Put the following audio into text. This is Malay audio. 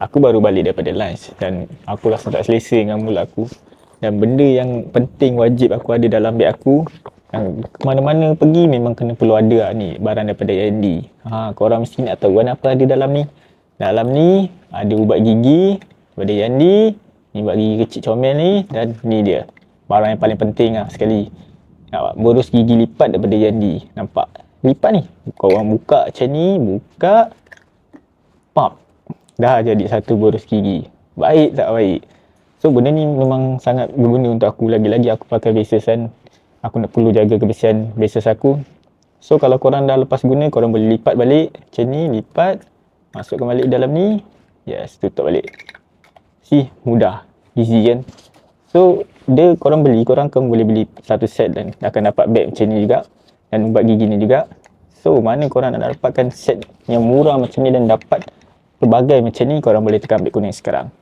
aku baru balik daripada lunch dan aku rasa tak selesa dengan mulut aku dan benda yang penting wajib aku ada dalam beg aku yang mana-mana pergi memang kena perlu ada lah ni barang daripada Andy. Ha, korang mesti nak tahu kan apa ada dalam ni. Dalam ni ada ubat gigi daripada Yandi, ni ubat gigi kecil comel ni dan ni dia. Barang yang paling penting lah sekali. Nak boros gigi lipat daripada Yandi. Nampak? Lipat ni. Korang buka macam ni, buka. Pap. Dah jadi satu boros gigi. Baik tak baik? So benda ni memang sangat berguna untuk aku. Lagi-lagi aku pakai braces kan. Aku nak perlu jaga kebersihan braces aku. So kalau korang dah lepas guna korang boleh lipat balik. Macam ni lipat. Masukkan balik dalam ni. Yes tutup balik. See mudah. Easy kan? So dia korang beli korang akan boleh beli satu set dan akan dapat bag macam ni juga. Dan ubat gigi ni juga. So mana korang nak dapatkan set yang murah macam ni dan dapat pelbagai macam ni korang boleh tekan beg kuning sekarang